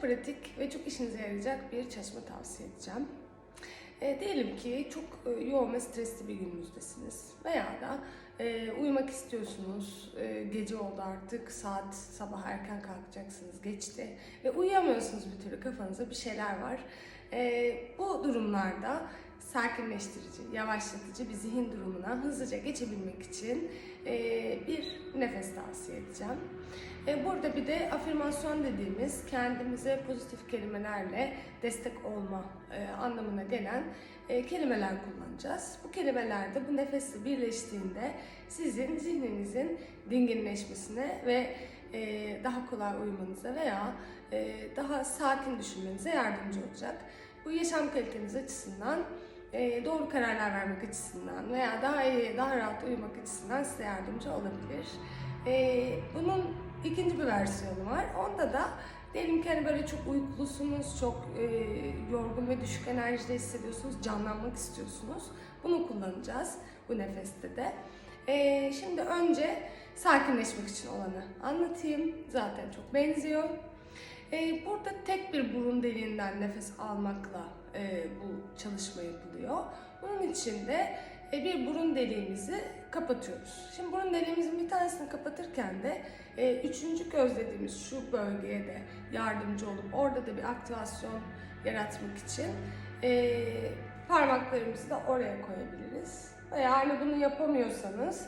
pratik ve çok işinize yarayacak bir çalışma tavsiye edeceğim. E, diyelim ki çok e, yoğun ve stresli bir gününüzdesiniz veya da e, uyumak istiyorsunuz, e, gece oldu artık, saat sabah erken kalkacaksınız, geçti ve uyuyamıyorsunuz bir türlü kafanızda bir şeyler var. E, bu durumlarda sakinleştirici, yavaşlatıcı bir zihin durumuna hızlıca geçebilmek için e, bir nefes tavsiye edeceğim. E, Burada bir de afirmasyon dediğimiz kendimize pozitif kelimelerle destek olma e, anlamına gelen kelimeler kullanacağız. Bu kelimeler de bu nefesle birleştiğinde sizin zihninizin dinginleşmesine ve daha kolay uyumanıza veya daha sakin düşünmenize yardımcı olacak. Bu yaşam kaliteniz açısından e, doğru kararlar vermek açısından veya daha iyi, daha rahat uyumak açısından size yardımcı olabilir. E, bunun ikinci bir versiyonu var. Onda da diyelim ki hani böyle çok uykulusunuz, çok e, yorgun ve düşük enerjide hissediyorsunuz, canlanmak istiyorsunuz. Bunu kullanacağız bu nefeste de. Şimdi önce sakinleşmek için olanı anlatayım. Zaten çok benziyor. Burada tek bir burun deliğinden nefes almakla e, bu çalışma yapılıyor. Bunun için de e, bir burun deliğimizi kapatıyoruz. Şimdi burun deliğimizin bir tanesini kapatırken de e, üçüncü göz dediğimiz şu bölgeye de yardımcı olup orada da bir aktivasyon yaratmak için e, parmaklarımızı da oraya koyabiliriz. Veya bunu yapamıyorsanız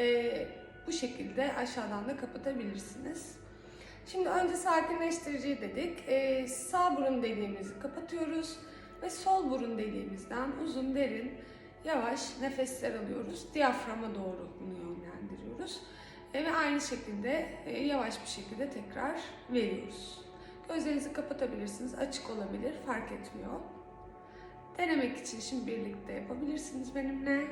e, bu şekilde aşağıdan da kapatabilirsiniz. Şimdi önce sakinleştirici dedik. Ee, sağ burun deliğimizi kapatıyoruz ve sol burun deliğimizden uzun derin yavaş nefesler alıyoruz. Diyaframa doğru bunu yönlendiriyoruz. Ee, ve aynı şekilde e, yavaş bir şekilde tekrar veriyoruz. Gözlerinizi kapatabilirsiniz, açık olabilir, fark etmiyor. Denemek için şimdi birlikte yapabilirsiniz benimle.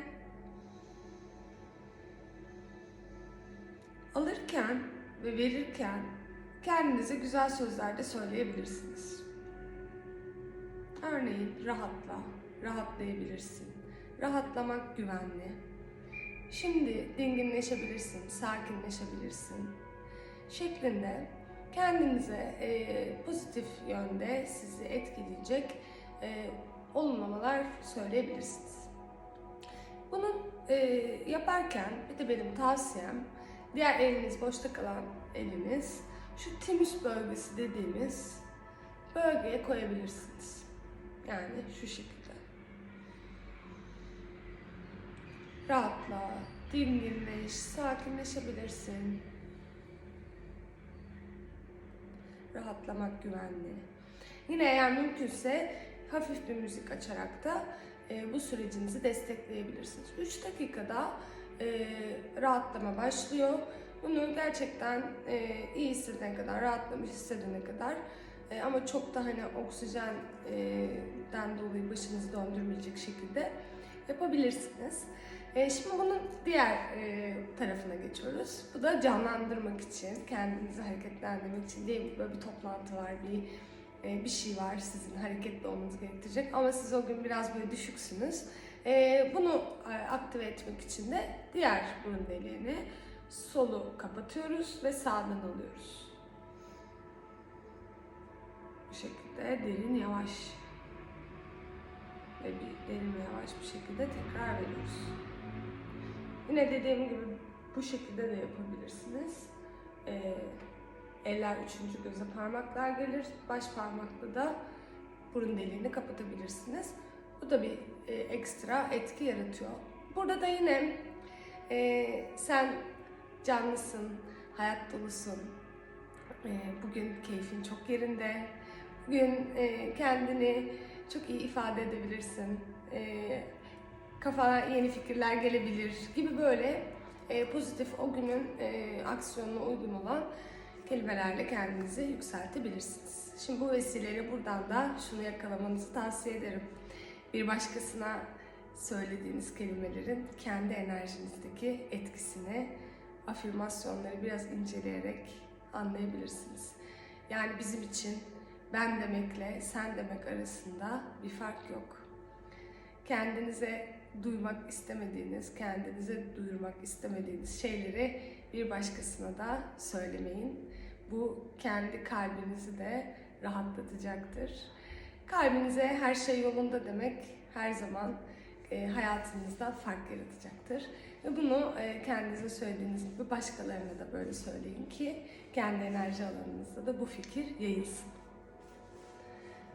Alırken ve verirken kendinize güzel sözler de söyleyebilirsiniz. Örneğin rahatla, rahatlayabilirsin. Rahatlamak güvenli. Şimdi dinginleşebilirsin, sakinleşebilirsin. Şeklinde kendinize e, pozitif yönde sizi etkileyecek e, olumlamalar söyleyebilirsiniz. Bunu e, yaparken bir de benim tavsiyem diğer eliniz boşta kalan eliniz şu timus bölgesi dediğimiz bölgeye koyabilirsiniz. Yani şu şekilde. Rahatla, dinginleş, sakinleşebilirsin. Rahatlamak güvenli. Yine eğer mümkünse hafif bir müzik açarak da e, bu sürecinizi destekleyebilirsiniz. 3 dakikada e, rahatlama başlıyor. Bunu gerçekten e, iyi hissedene kadar, rahatlamış hissedene kadar e, ama çok da hani oksijenden dolayı başınızı döndürmeyecek şekilde yapabilirsiniz. E, şimdi bunun diğer e, tarafına geçiyoruz. Bu da canlandırmak için, kendinizi hareketlendirmek için. Ki böyle bir toplantı var, bir e, bir şey var sizin hareketli olmanız gerektirecek ama siz o gün biraz böyle düşüksünüz. E, bunu e, aktive etmek için de diğer burun deliğini solu kapatıyoruz ve sağdan alıyoruz. Şekilde derin yavaş ve bir derin ve yavaş bir şekilde tekrar veriyoruz. Yine dediğim gibi bu şekilde de yapabilirsiniz. Ee, eller üçüncü göze parmaklar gelir. Baş parmakla da burun deliğini kapatabilirsiniz. Bu da bir e, ekstra etki yaratıyor. Burada da yine e, sen canlısın, hayat dolusun. E, bugün keyfin çok yerinde. Bugün e, kendini çok iyi ifade edebilirsin. E, kafana yeni fikirler gelebilir gibi böyle e, pozitif o günün e, aksiyonuna uygun olan kelimelerle kendinizi yükseltebilirsiniz. Şimdi bu vesileyle buradan da şunu yakalamanızı tavsiye ederim. Bir başkasına söylediğiniz kelimelerin kendi enerjinizdeki etkisini, afirmasyonları biraz inceleyerek anlayabilirsiniz. Yani bizim için ben demekle sen demek arasında bir fark yok. Kendinize duymak istemediğiniz, kendinize duyurmak istemediğiniz şeyleri bir başkasına da söylemeyin. Bu kendi kalbinizi de rahatlatacaktır. Kalbinize her şey yolunda demek her zaman e, hayatınızda fark yaratacaktır. Ve bunu e, kendinize söylediğiniz gibi başkalarına da böyle söyleyin ki kendi enerji alanınızda da bu fikir yayılsın.